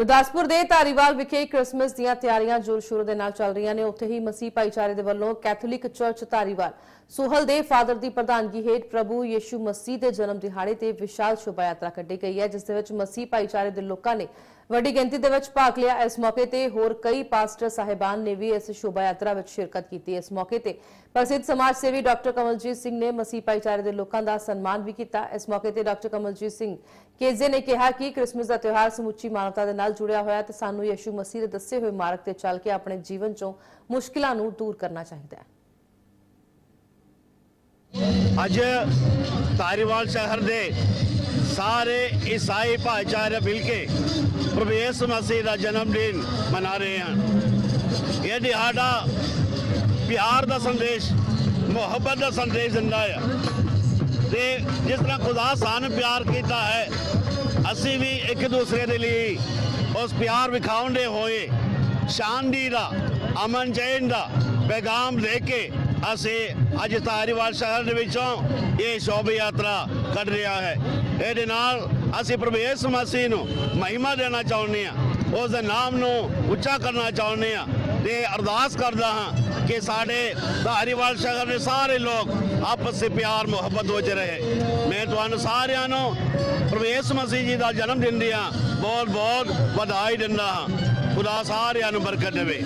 ਗੁਰਦਾਸਪੁਰ ਦੇ ਧਾਰੀਵਾਲ ਵਿਖੇ ਕ੍ਰਿਸਮਸ ਦੀਆਂ ਤਿਆਰੀਆਂ ਜ਼ੋਰ ਸ਼ੋਰ ਦੇ ਨਾਲ ਚੱਲ ਰਹੀਆਂ ਨੇ। ਉੱਥੇ ਹੀ ਮਸੀਹ ਭਾਈਚਾਰੇ ਦੇ ਵੱਲੋਂ ਕੈਥੋਲਿਕ ਚਰਚ ਧਾਰੀਵਾਲ ਸੋਹਲ ਦੇ ਫਾਦਰ ਦੀ ਪ੍ਰਧਾਨਗੀ ਹੇਠ ਪ੍ਰਭੂ ਯੀਸ਼ੂ ਮਸੀਹ ਦੇ ਜਨਮ ਦਿਹਾੜੇ ਤੇ ਵਿਸ਼ਾਲ ਸ਼ੋਭਾ ਯਾਤਰਾ ਕੱਢੀ ਗਈ ਹੈ, ਜਿਸ ਦੇ ਵਿੱਚ ਮਸੀਹ ਭਾਈਚਾਰੇ ਦੇ ਲੋਕਾਂ ਨੇ ਵੱਡੀ ਗਿਣਤੀ ਦੇ ਵਿੱਚ ਭਾਗ ਲਿਆ। ਇਸ ਮੌਕੇ ਤੇ ਹੋਰ ਕਈ ਪਾਸਟਰ ਸਾਹਿਬਾਨ ਨੇ ਵੀ ਇਸ ਸ਼ੋਭਾ ਯਾਤਰਾ ਵਿੱਚ ਸ਼ਿਰਕਤ ਕੀਤੀ। ਇਸ ਮੌਕੇ ਤੇ ਪ੍ਰਸਿੱਧ ਸਮਾਜ ਸੇਵੀ ਡਾਕਟਰ ਕਮਲਜੀਤ ਸਿੰਘ ਨੇ ਮਸੀਹ ਭਾਈਚਾਰੇ ਦੇ ਲੋਕਾਂ ਦਾ ਸਨਮਾਨ ਵੀ ਕੀਤਾ। ਇਸ ਮੌਕੇ ਤੇ ਡਾਕਟਰ ਕਮਲਜੀਤ ਸਿੰਘ ਕੇਜ਼ੇ ਨੇ ਕਿਹਾ ਕਿ ਕ੍ਰਿਸਮਸ ਦਾ ਤਿਉਹਾਰ ਸਮੁੱਚੀ ਮਾਨਵਤਾ ਦੇ ਨਾਲ ਜੁੜਿਆ ਹੋਇਆ ਤੇ ਸਾਨੂੰ ਯਿਸੂ ਮਸੀਹ ਦੇ ਦੱਸੇ ਹੋਏ ਮਾਰਗ ਤੇ ਚੱਲ ਕੇ ਆਪਣੇ ਜੀਵਨ ਚੋਂ ਮੁਸ਼ਕਿਲਾਂ ਨੂੰ ਦੂਰ ਕਰਨਾ ਚਾਹੀਦਾ ਹੈ। ਅੱਜ ਧਾਰੀਵਾਲ ਸ਼ਹਿਰ ਦੇ ਸਾਰੇ ਈਸਾਈ ਭਾਈਚਾਰੇ ਮਿਲ ਕੇ ਪ੍ਰਭੂ ਯਿਸੂ ਮਸੀਹ ਦਾ ਜਨਮ ਦਿਨ ਮਨਾ ਰਹੇ ਹਨ। ਇਹ ਦਿਹਾੜਾ ਪਿਆਰ ਦਾ ਸੰਦੇਸ਼, ਮੁਹੱਬਤ ਦਾ ਸੰਦੇਸ਼ ਦਿੰਦਾ ਹੈ ਤੇ ਜਿਸ ਤਰ੍ਹਾਂ ਖੁਦਾ ਸਾਨੂੰ ਪਿਆਰ ਕੀਤਾ ਹੈ, ਅਸੀਂ ਵੀ ਇੱਕ ਦੂਸਰੇ ਦੇ ਲਈ ਉਸ ਪਿਆਰ ਵਿਖਾਉਂਦੇ ਹੋਏ ਸ਼ਾਂਤੀ ਦਾ, ਅਮਨ ਚੈਨ ਦਾ ਪੈਗਾਮ ਲੈ ਕੇ ਅਸੀਂ ਅੱਜ ਧਾਰੀਵਾਲ ਸ਼ਹਿਰ ਦੇ ਵਿੱਚੋਂ ਇਹ ਸ਼ੋਭ ਯਾਤਰਾ ਕੱਢ ਰਿਹਾ ਹੈ। ਇਹਦੇ ਨਾਲ ਅਸੀਂ ਪ੍ਰਭੂ ਯਿਸੂ ਮਸੀਹ ਨੂੰ ਮਹਿਮਾ ਦੇਣਾ ਚਾਹੁੰਦੇ ਹਾਂ। ਉਸ ਦੇ ਨਾਮ ਨੂੰ ਉੱਚਾ ਕਰਨਾ ਚਾਹੁੰਦੇ ਹਾਂ ਤੇ ਅਰਦਾਸ ਕਰਦਾ ਹਾਂ ਕਿ ਸਾਡੇ ਧਾਰੀਵਾਲ ਸ਼ਹਿਰ ਦੇ ਸਾਰੇ ਲੋਕ ਆਪਸ ਵਿੱਚ ਪਿਆਰ, ਮੁਹੱਬਤ ਵਿੱਚ ਰਹੇ। ਮੈਂ ਤੁਹਾਨੂੰ ਸਾਰਿਆਂ ਨੂੰ ਪ੍ਰਭੂ ਮਸੀਹ ਜੀ ਦਾ ਜਨਮ ਦਿਨ ਦੀਆਂ ਬਹੁਤ ਬਹੁਤ ਵਧਾਈ ਦਿੰਦਾ ਹਾਂ। ਖੁਦਾ ਸਾਰਿਆਂ ਨੂੰ ਬਰਕਤ ਦੇਵੇ।